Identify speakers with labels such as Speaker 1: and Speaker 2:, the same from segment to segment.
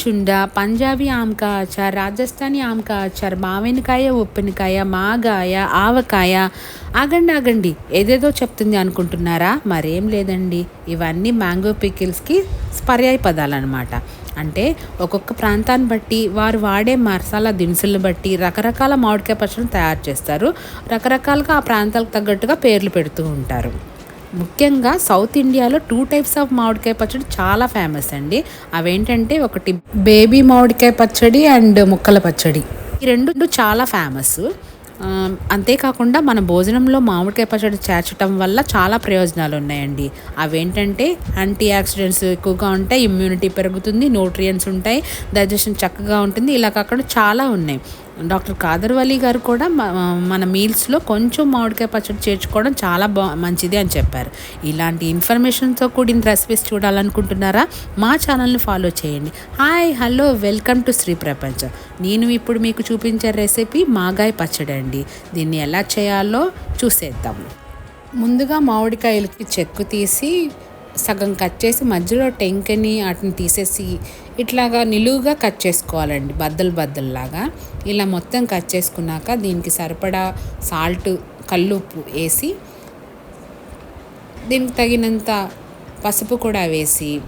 Speaker 1: చుండా పంజాబీ ఆమ్కా అచార్ రాజస్థానీ ఆమ్కా అచార్ మామిడికాయ ఉప్పినకాయ మాగాయ ఆవకాయ ఆగండి ఆగండి ఏదేదో చెప్తుంది అనుకుంటున్నారా? మరేం లేదండి. ఇవన్నీ మ్యాంగో పికిల్స్కి పర్యాయ పదాలు అనమాట అంటే ఒక్కొక్క ప్రాంతాన్ని బట్టి వారు వాడే మసాలా దినుసులను బట్టి రకరకాల మామిడికాయ పచ్చడిని తయారు చేస్తారు. రకరకాలుగా ఆ ప్రాంతాలకు తగ్గట్టుగా పేర్లు పెడుతూ ఉంటారు. ముఖ్యంగా సౌత్ ఇండియాలో టూ టైప్స్ ఆఫ్ మామిడికాయ పచ్చడి చాలా ఫేమస్ అండి. అవేంటంటే ఒకటి బేబీ మామిడికాయ పచ్చడి అండ్ ముక్కల పచ్చడి. ఈ రెండు చాలా ఫేమస్ అంతేకాకుండా మన భోజనంలో మామిడికాయ పచ్చడి చేర్చడం వల్ల చాలా ప్రయోజనాలు ఉన్నాయండి. అవేంటంటే యాంటీ ఆక్సిడెంట్స్ ఎక్కువగా ఉంటాయి ఇమ్యూనిటీ పెరుగుతుంది న్యూట్రియన్స్ ఉంటాయి డైజెషన్ చక్కగా ఉంటుంది ఇలా కాకుండా చాలా ఉన్నాయి. డాక్టర్ కాదర్ వలీ గారు కూడా మన మీల్స్లో కొంచెం మామిడికాయ పచ్చడి చేర్చుకోవడం చాలా బా మంచిది అని చెప్పారు. ఇలాంటి ఇన్ఫర్మేషన్తో కూడిన రెసిపీస్ చూడాలనుకుంటున్నారా మా ఛానల్ని ఫాలో చేయండి. Hi hello welcome to Shri Prapancham. నేను ఇప్పుడు మీకు చూపించే రెసిపీ మాగాయ పచ్చడి అండి. దీన్ని ఎలా చేయాలో చూసేద్దాం. ముందుగా మామిడికాయలకి చెక్కు తీసి సగం కట్ చేసి మధ్యలో టెంకని వాటిని తీసేసి ఇట్లాగా నిలువుగా కట్ చేసుకోవాలండి బద్దలు బద్దల్లాగా. ఇలా మొత్తం కట్ చేసుకున్నాక దీనికి సరిపడా సాల్ట్ కల్లుప్పు వేసి దీనికి తగినంత పసుపు కూడా వేసి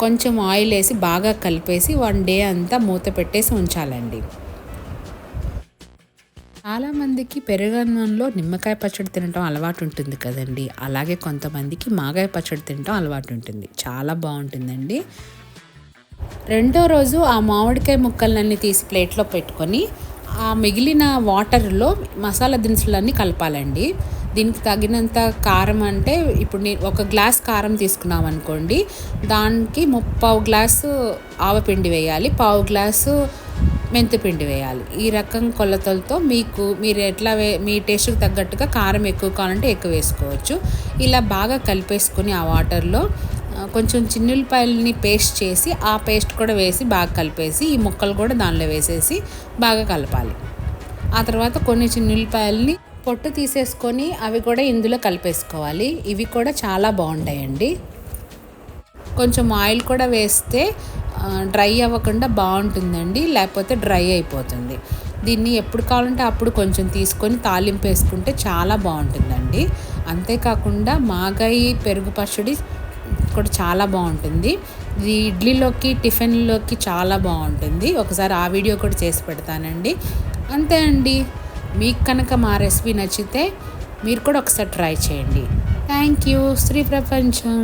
Speaker 1: కొంచెం ఆయిల్ వేసి బాగా కలిపేసి వన్ డే అంతా మూత పెట్టేసి ఉంచాలండి. చాలామందికి పెరుగన్నంలో నిమ్మకాయ పచ్చడి తినటం అలవాటు ఉంటుంది కదండి. అలాగే కొంతమందికి మాగాయ పచ్చడి తినటం అలవాటు ఉంటుంది. చాలా బాగుంటుందండి. రెండో రోజు ఆ మామిడికాయ ముక్కలన్నీ తీసి ప్లేట్లో పెట్టుకొని ఆ మిగిలిన వాటర్లో మసాలా దినుసులన్నీ కలపాలండి. దీనికి తగినంత కారం అంటే ఇప్పుడు నేను ఒక గ్లాస్ కారం తీసుకున్నాం అనుకోండి దానికి ముప్పావు గ్లాసు ఆవపిండి వేయాలి పావు గ్లాసు మెంతిపిండి వేయాలి. ఈ రకం కొలతలతో మీకు మీరు ఎట్లా వే మీ టేస్ట్కి తగ్గట్టుగా కారం ఎక్కువ కావాలంటే ఎక్కువ వేసుకోవచ్చు. ఇలా బాగా కలిపేసుకుని ఆ వాటర్లో కొంచెం కొంచెం చిన్నులపాయలని పేస్ట్ చేసి ఆ పేస్ట్ కూడా వేసి బాగా కలిపేసి ఈ ముక్కలు కూడా దానిలో వేసేసి బాగా కలపాలి. ఆ తర్వాత కొన్ని చిన్నులపాయలని పొట్టు తీసేసుకొని అవి కూడా ఇందులో కలిపేసుకోవాలి. ఇవి కూడా చాలా బాగుంటాయండి. కొంచెం ఆయిల్ కూడా వేస్తే డ్రై అవ్వకుండా బాగుంటుందండి లేకపోతే డ్రై అయిపోతుంది. దీన్ని ఎప్పుడు కావాలంటే అప్పుడు కొంచెం తీసుకొని తాలింపు వేసుకుంటే చాలా బాగుంటుందండి. అంతేకాకుండా మాగాయి పెరుగు పచ్చడి కూడా చాలా బాగుంటుంది. ఇది ఇడ్లీలోకి టిఫిన్లోకి చాలా బాగుంటుంది. ఒకసారి ఆ వీడియో కూడా చేసి పెడతానండి. అంతే అండి. మీకు కనుక మా రెసిపీ నచ్చితే మీరు కూడా ఒకసారి ట్రై చేయండి. Thank you. శ్రీ ప్రపంచం.